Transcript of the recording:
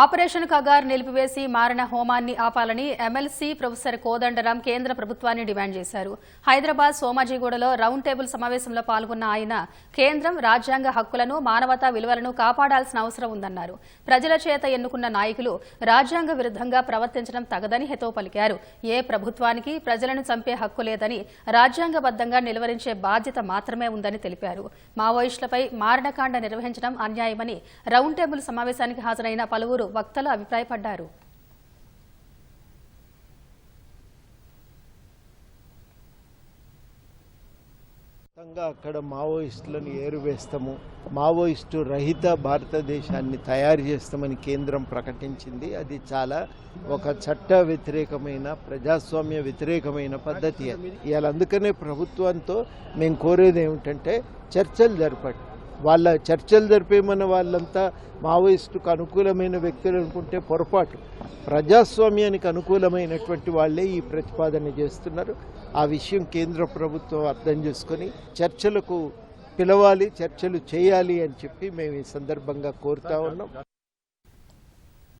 Operation Kagar నిలిపివేసి మారణ హోమాన్ని ఆపాలని ఎమ్మెల్సీ ప్రొఫెసర్ కోదండరాం కేంద్ర ప్రభుత్వాన్ని డిమాండ్ చేశారు. హైదరాబాద్ సోమాజీగూడలో రౌండ్ టేబుల్ సమావేశంలో పాల్గొన్న ఆయన కేంద్రం రాజ్యాంగ హక్కులను మానవతా విలువలను కాపాడాల్సిన అవసరం ఉందన్నారు. ప్రజల చేత ఎన్నుకున్న నాయకులు రాజ్యాంగ విరుద్ధంగా ప్రవర్తించడం తగదని హితవు పలికారు. ఏ ప్రభుత్వానికి ప్రజలను చంపే హక్కు లేదని రాజ్యాంగబద్దంగా నిలువరించే బాధ్యత మాత్రమే ఉందని తెలిపారు. మావోయిస్టులపై మారణకాండ నిర్వహించడం అన్యాయమని రౌండ్ టేబుల్ సమావేశానికి హాజరైన పలువురు వక్తలు అభిప్రాయపడ్డారు. మొత్తంగా అక్కడ మావోయిస్టులను ఏరువేస్తాము. మావోయిస్టు రహిత భారతదేశాన్ని తయారు చేస్తామని కేంద్రం ప్రకటించింది. అది చాలా ఒక చట్ట వ్యతిరేకమైన ప్రజాస్వామ్య వ్యతిరేకమైన పద్ధతి. ఇవాళ అందుకనే ప్రభుత్వంతో మేము కోరేది ఏమిటంటే చర్చలు జరపండి. వాళ్ళ చర్చలు జరిపేమన్న వాళ్ళంతా మావోయిస్టుకు అనుకూలమైన వ్యక్తులు అనుకుంటే పొరపాటు. ప్రజాస్వామ్యానికి అనుకూలమైనటువంటి వాళ్ళే ఈ ప్రతిపాదన చేస్తున్నారు. ఆ విషయం కేంద్ర ప్రభుత్వం అర్థం చేసుకొని చర్చలకు పిలవాలి చర్చలు చేయాలి అని చెప్పి మేము ఈ సందర్భంగా కోరుతా ఉన్నాం.